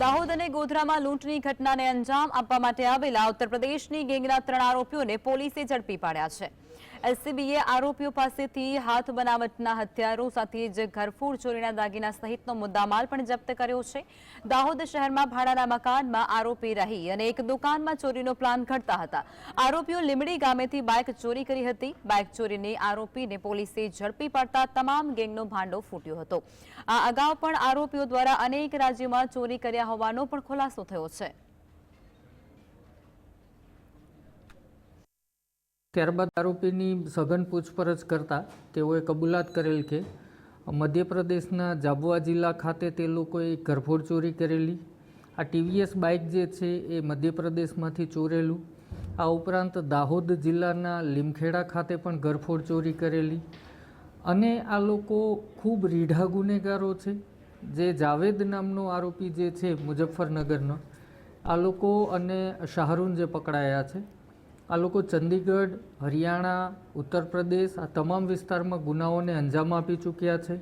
દાહોદ અને ગોધરામાં લૂંટની ઘટનાને અંજામ આપવા માટે આવેલા ઉત્તર પ્રદેશની ગેંગના ત્રણ આરોપીઓને પોલીસે ઝડપી પાડ્યા છે. એલસીબીએ આરોપીઓ પાસેથી હાથ બનાવટના હથિયારો સાથે જ ઘરફોડ ચોરીના દાગીના સહિતનો મુદ્દામાલ પણ જપ્ત કર્યો છે. દાહોદ શહેરમાં ભાડાના મકાનમાં આરોપી રહી અને એક દુકાનમાં ચોરીનો પ્લાન ઘડતા હતા. આરોપીઓ લીમડી ગામેથી બાઇક ચોરી કરી હતી. બાઇક ચોરીને આરોપીને પોલીસે ઝડપી પાડતા તમામ ગેંગનો ભાંડો ફૂટ્યો હતો. આ અગાઉ પણ આરોપીઓ દ્વારા અનેક રાજ્યોમાં ચોરી કર્યા હોવાનો પણ ખુલાસો થયો છે. ત્યારબાદ આરોપીની સઘન પૂછપરછ કરતા તેઓએ કબૂલાત કરેલ કે મધ્યપ્રદેશના જાબુઆ જિલ્લા ખાતે તે લોકોએ ઘરફોડ ચોરી કરેલી. આ ટીવીએસ બાઇક જે છે એ મધ્યપ્રદેશમાંથી ચોરેલું. આ ઉપરાંત દાહોદ જિલ્લાના લીમખેડા ખાતે પણ ઘરફોડ ચોરી કરેલી. અને આ લોકો ખૂબ રીઢા ગુનેગારો છે. જે જાવેદ નામનો આરોપી જે છે મુઝફ્ફરનગરનો, આ લોકો અને શાહરૂન જે પકડાયા છે. આ લોકો ચંદીગઢ હરિયાણા ઉત્તર પ્રદેશ આ તમામ વિસ્તારમાં ગુનાઓને અંજામ આપી ચૂક્યા છે.